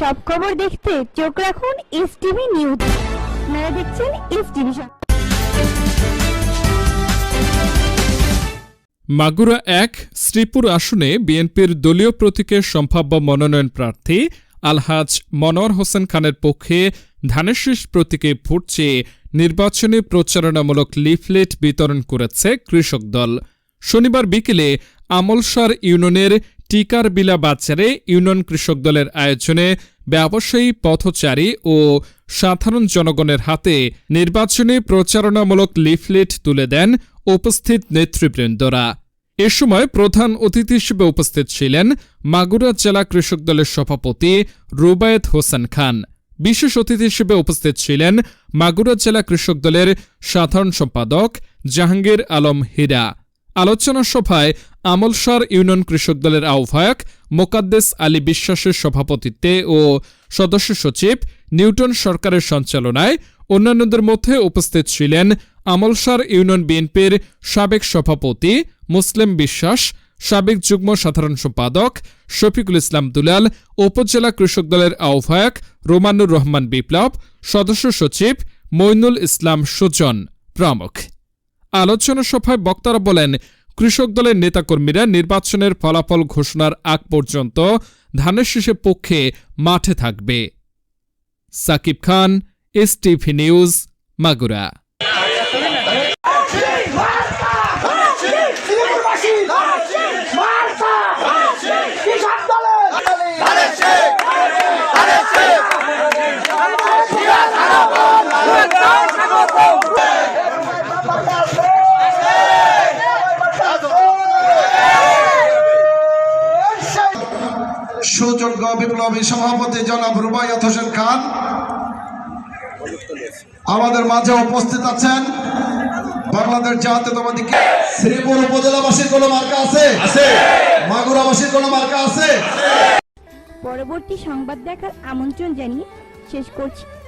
সব খবর দেখতে? চোখ রাখুন এস টিভি নিউজ। আপনারা দেখছেন এস টিভি মাগুরা এক, শ্রীপুর আসনে বিএনপির দলীয় প্রতীকের সম্ভাব্য মনোনয়ন প্রার্থী আলহাজ মনোয়ার হোসেন খানের পক্ষে ধানেশীষ প্রতীকে ভোট চেয়ে নির্বাচনী প্রচারণামূলক লিফলেট বিতরণ করেছে কৃষক দল। শনিবার বিকেলে আমলসার ইউনিয়নের টিকার বিলা বাজারে ইউনিয়ন কৃষক দলের আয়োজনে ব্যবসায়ী, পথচারী ও সাধারণ জনগণের হাতে নির্বাচনী প্রচারণামূলক লিফলেট তুলে দেন উপস্থিত নেতৃবৃন্দরা। এ সময় প্রধান অতিথি হিসেবে উপস্থিত ছিলেন মাগুরা জেলা কৃষক দলের সভাপতি রুবায়েত হোসেন খান। বিশেষ অতিথি হিসেবে উপস্থিত ছিলেন মাগুরা জেলা কৃষক দলের সাধারণ সম্পাদক জাহাঙ্গীর আলম হীরা। আলোচনা সভায় আমলসার ইউনিয়ন কৃষক দলের আহ্বায়ক মোকাদ্দেস আলী বিশ্বাসের সভাপতিত্বে ও সদস্য সচিব নিউটন সরকারের সঞ্চালনায় অন্যান্যদের মধ্যে উপস্থিত ছিলেন আমলসার ইউনিয়ন বিএনপির সাবেক সভাপতি মুসলিম বিশ্বাস, সাবেক যুগ্ম সাধারণ সম্পাদক শফিকুল ইসলাম দুলাল, উপজেলা কৃষক দলের আহ্বায়ক রোমানুর রহমান বিপ্লব, সদস্য সচিব মইনুল ইসলাম সুজন প্রমুখ। আলোচনা সভায় বক্তারা বলেন কৃষক দলের নেতাকর্মীরা নির্বাচনের ফলাফল ঘোষণার আগ পর্যন্ত ধানের শীষের পক্ষে মাঠে থাকবে। Sakib Khan, S TV news, Magura. সুযোগ্য বিপ্লবী সভাপতি জনাব রুবাইয়াত হোসেন খান। আমাদের মাঝে উপস্থিত আছেন বাংলাদেশ জাতীয়তাবাদী কে- শ্রীপুর উপজেলাবাসীর কোনো মার্কা আছে? আছে। মাগুরাবাসীর কোনো মার্কা আছে? পরবর্তী সংবাদ দেখার আমন্ত্রণ জানিয়ে শেষ করছি।